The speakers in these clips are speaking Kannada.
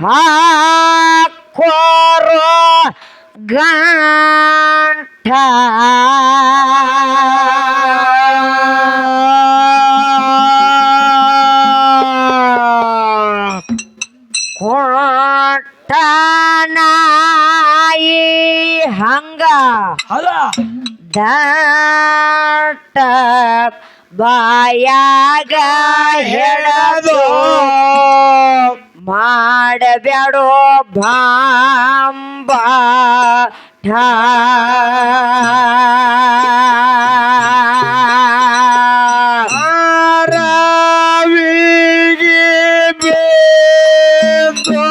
ಹಾಕೋರು ಗಂಟ ಕೊಟ್ಟನಾಯಿ ಹಂಗ. ಅಲ್ಲ ದಟ್ಟ ಬಾಯಾಗ ಹೇಳದು. ಮಾಡಬ್ಯಾಡೋ ಭಾಂಬ ಆರವಿಗೆ ಬೇದು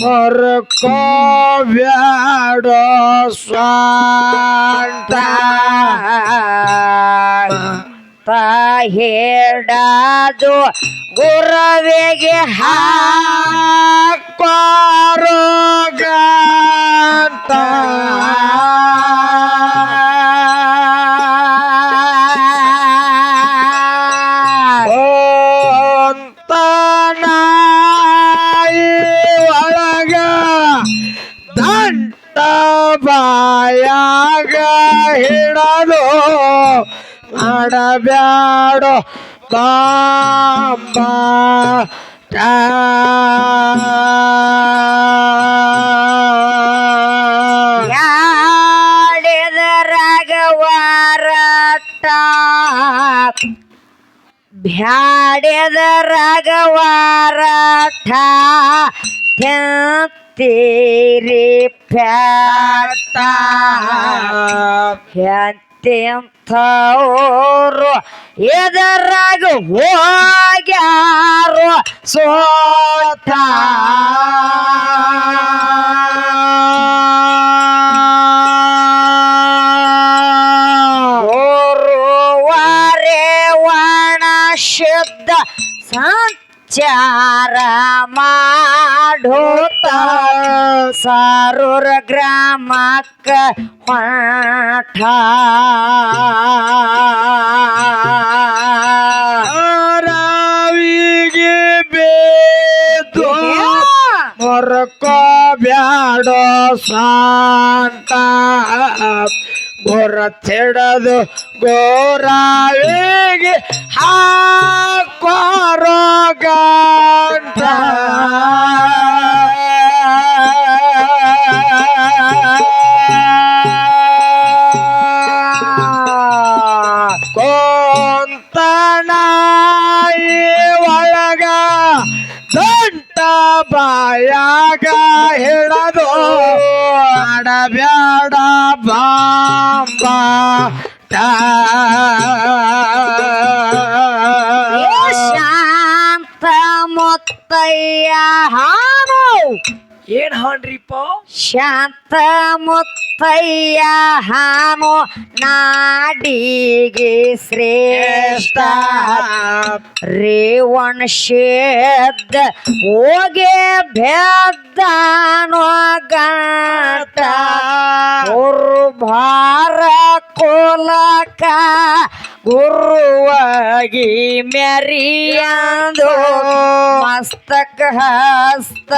ಮರ್ಕೋ ಬ್ಯಾಡ ಸ್ವಂತ ಹೇಳದು ಗುರವಿಗೆ ಹಾಕೋರು ಗಂಟ ನಾಯಿ ಒಳಗ ದಂಟ ಬಾಯಾಗ ಹಿಡದು ಮಾಡಬ್ಯಾಡೋ ಬಾಂಬ. ರಾಗವಾರಟ ಬ್ಯಾಡ್ಯದ ರಾಗವಾರಠ ತೀರಿ ಪ್ಯಾಟ ಎಂತೆಂಥವ್ರು ಎದರಾಗ ಹೋಗ್ಯಾರು ಸೋತ ಸಂಚಾರ ಮಾಡೋತ ಸಾರೂರ ಗ್ರಾಮಕ್ಕ ಹೊಂಟ ರಾವಿಗೆ ಬೇದು ಮೊರಕೋ ಬ್ಯಾಡೋ ಶಾಂತ ಗೊರ ತೆಡದು ಗೋರಾವಿಗೆ ಹಾಕೋರೋ ಬಾಯಾಗ ಹಿಡದು ಆಡಬ್ಯಾಡ ಬಾಂಬ. ಶಾಂತ ಮುತ್ತಯ್ಯ ಹಾನು ಏನ್ ಹಾಡ್ರಿಪ್ಪ ಶಾಂತ ಮುತ್ತಯ್ಯ ಹಾನು ನಾಡಿಗೆ ಶ್ರೇಷ್ಠ. ರೇವಣ ಶೇದ್ದ ಹೋಗೆ ಭೇದಾನೋ ಗಂಟ ಭಾರ ಕೋಲಕ ಗುರುವಾಗಿ ಮೆರಿಯಂದು ಮಸ್ತಕ ಹಸ್ತ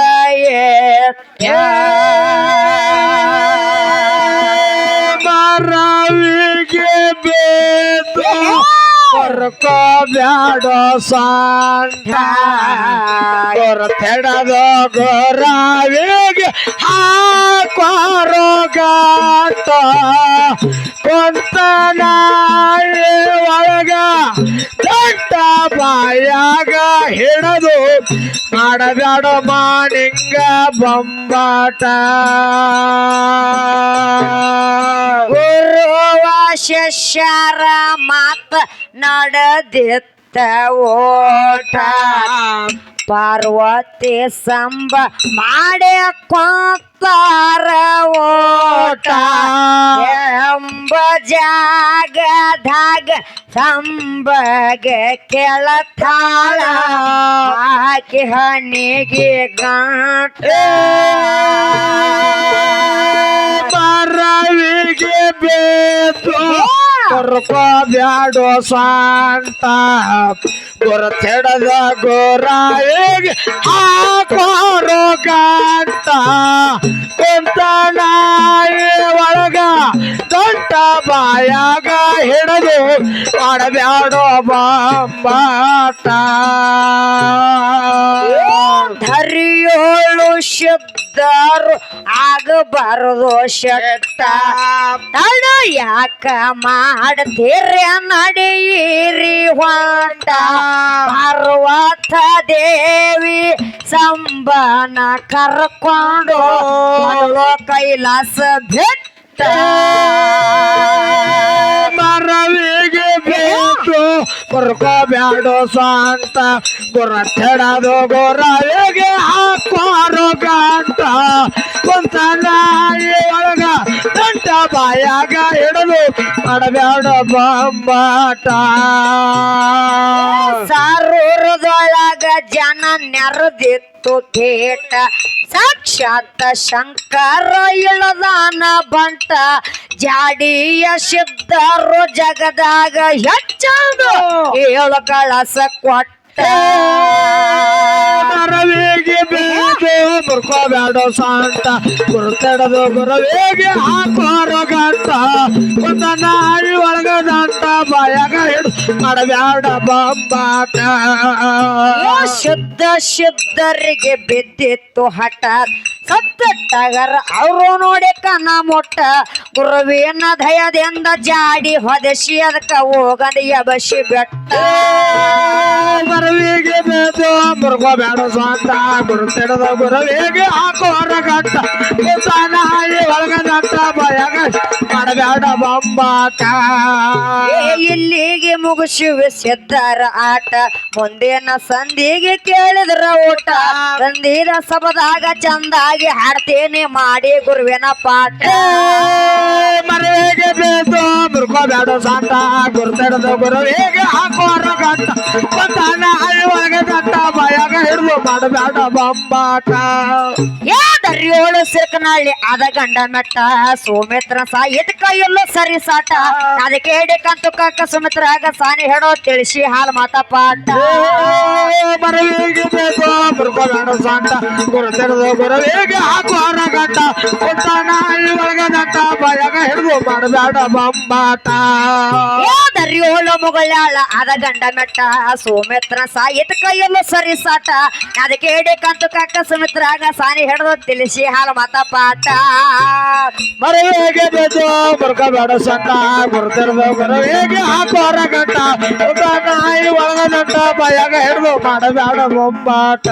ಮರವಿಗೆ ಬೇತು ಕೊರ್ಕೋ ಬ್ಯಾಡೋ ಸಾಂಟ. ಗೊರ ತೆಡದೋ ಗೊರಾವಿಗೆ ಹಾಕೋರೋ ಒಳಗ ದೊಡ್ಡ ಬಾಯಾಗ ಹಿಡದು ಮಾಡಬ್ಯಾಡ ಮಾನಿಂಗ ಬೊಂಬಾಟ. ಗುರುವ ಶಿಷ್ಯರ ಮಾತ ನಡೆದಿತ್ತ ಓಟ. ಪಾರ್ವತಿ ಸಂಬ ಮಾಡಿ ಕೊಂತಾರ ಓಟ. ಜಾಗದಾಗ ಸಂಬಗ ಕೆಳತಾಳ ಹಾಕಿ ಹಣ್ಣಿಗೆ ಗಂಟ ಮರವಿಗೆ ಬೇತು ಕೊರ್ಕೋ ಬ್ಯಾಡೋ ಶಾಂತ ಗುರುತೆಡದ ಗೋರಾಯಿಗೆ ಹಾಕೋರೋ ಗಂಟ ಬಾಯಾಗ ಹಿಡಿದು ಮಾಡಬ್ಯಾಡೋ ಬಾಟ ಧರಿಯೋಳು ಶಬ್ದರು ಆಗಬಾರದು ಶಕ್ತ ತಡ ಯಾಕ ಮಾಡ್ತೀರಿ ನಡೀರಿ ಹೊಂಟ. ಪಾರ್ವತ ದೇವಿ ಸಂಬನ ಕರ್ಕೊಂಡು ಕೈಲಾಸ ಬೆಟ್ಟ ಮರವಿಗೆ ಬೇಕು ಬರ್ಕೋಬ್ಯಾಡೋ ಸಾಂತ ಗುರತೆಡದು ಗೊರವಿಗೆ ಹಾಕೋರು ಗಂಟ ಕುಂತ ನಾಯಿ ಒಳಗ ಗಂಟ ಬಾಯಾಗ ಹಿಡಿದು ಮಾಡಬೇಡ ಬಾಟ ಸಾರೂರದೊಳಗ ಜನ ನೆರೆದಿತ್ತು ಕೇಟ ಸಾಕ್ಷಾತ್ ಶಂಕರ ಇಳದಾನ ಬಂಟ. ಜಾಡಿಯ ಸಿದ್ಧರು ಜಗದಾಗ ಹೆಚ್ಚದು ಏಳು ಕಳಸ ಕೊಟ್ಟ ಮರವಿಗೆ ಬೇಕು ಬರ್ಕೋಬ್ಯಾಡೋ ಸಾಂತ. ಗುರುತೆಡದು ಗುರವೇಗೆ ಹಾಕೋರು ಗಂಟ. ಕುಂತ ನಾಯಿ ಒಳಗ ದಂಟ ಬಾಯಾಗ ಹಿಡಿದು ಮಾಡಬ್ಯಾಡ ಬಂಬಾಟ. ಶುದ್ಧ ಶುದ್ಧರಿಗೆ ಬಿದ್ದಿತ್ತು ಹಠ ಸತ್ತ ಟಗರ ಅವರು ನೋಡಿ ಕನ್ನ ಮೊಟ್ಟ ಗುರುವಿನ ದಯದಿಂದ ಜಾಡಿ ಹೊದಸಿ ಅದಕ್ಕ ಹೋಗದ ಯಬಸಿ ಬೆಟ್ಟ. ಗುರುವಿಗೆ ಬೇದು ಬರ್ಕೋಬ್ಯಾಡೋ ಬೇಡ ಗುರುತೆಡದ ಗುರು ತಿಡದ ಗುರುವಿಗೆ ಹಾಕೋ ಹೊರಗಟ್ಟ. ಒಳಗ ದಂಟ ಬಾಯಾಗ ಮಾಡಬ್ಯಾಡ ಬಂಬಾಟ ಏ ಇಲ್ಲಿಗೆ ಮುಗಿಸುವೆ ಸಿದ್ಧರ ಆಟ. ಮುಂದಿನ ಸಂಧಿಗೆ ಕೇಳಿದ್ರ ಊಟ. ಸಂಧಿದ ಸಬದಾಗ ಚಂದಾಗಿ ಹಾಡ್ತೇನೆ ಮಾಡಿ ಗುರುವಿನ ಪಾಠ. ಮುರ್ಕೋಬ್ಯಾಡೋ ಸಂತ ಗುರು ಗುರುವಿಗೆ ಹಾಕೋರ ಗಂಟ. ನಾಯಿ ಒಳಗೆ ಗಂಟ ಬಾಯಾಗ ಹಿಡಿದು ಮಾಡಬೇಡ ಬಂಬಾಟ. ಏ ದರ್ಯೋಳು ಸಿರ್ಕನಳ್ಳಿ ಅದ ಗಂಡ ಮೆಟ್ಟ ಸೋಮಿತ್ರ ಸಾಯಿದ ಕೈಯಲ್ಲೂ ಸರಿ ಸಾಟ. ಅದಕ್ಕೆ ಕಂತು ಕಕ್ಕ ಸುಮಿತ್ರಾಗ ಸಾನಿ ಹೇಳೋ ತಿಳಿಸಿ ಹಾಲು ಮಾತ ಪಾಠ. ಮರವಿಗೆ ಬೇಕು ಮುರ್ಕೋಬ್ಯಾಡೋ ಸಂತ. ಗುರುತೆಡದ ಗುರುವಿಗೆ ಹಾಕೋರ ಗಂಟ. ನಾಯಿ ಒಳಗೆ ಗಂಟ ಬಾಯಾಗ ಹಿಡಿದು ಮಾಡಬೇಡ ಬಂಬಾಟ. ದರ್ಯೋಳು ಮುಗಳಾಳ ಅದ ಗಂಡ ಮೆಟ್ಟ ಸೋಮಿತ್ರ ಸಾಯಿತ ಕೈಯಲ್ಲೂ ಸರಿ ಸಾಟ. ಅದಕ್ಕೆ ಕಂತು ಕಕ್ಕ ಸುಮಿತ್ರಾಗ ಸಾನಿ ಹಿಡಿದು ತಿಳಿಸಿ ಹಾಲು ಮಾತ ಪಾಠ. ಮರವಿಗೆ ಬರ್ಕ ಬೇಡ ಸಂತ ಗುರುತೆಡದ ಮರವೇಗೆ ಹಾಕೋರ ಗಂಟ. ಬಂದ ನಾಯಿ ಒಳಗ ಗಂಟ ಬಾಯಾಗ ಹಿಡಿದು ಮಾಡಬೇಡ ಬಂಬಾಟ.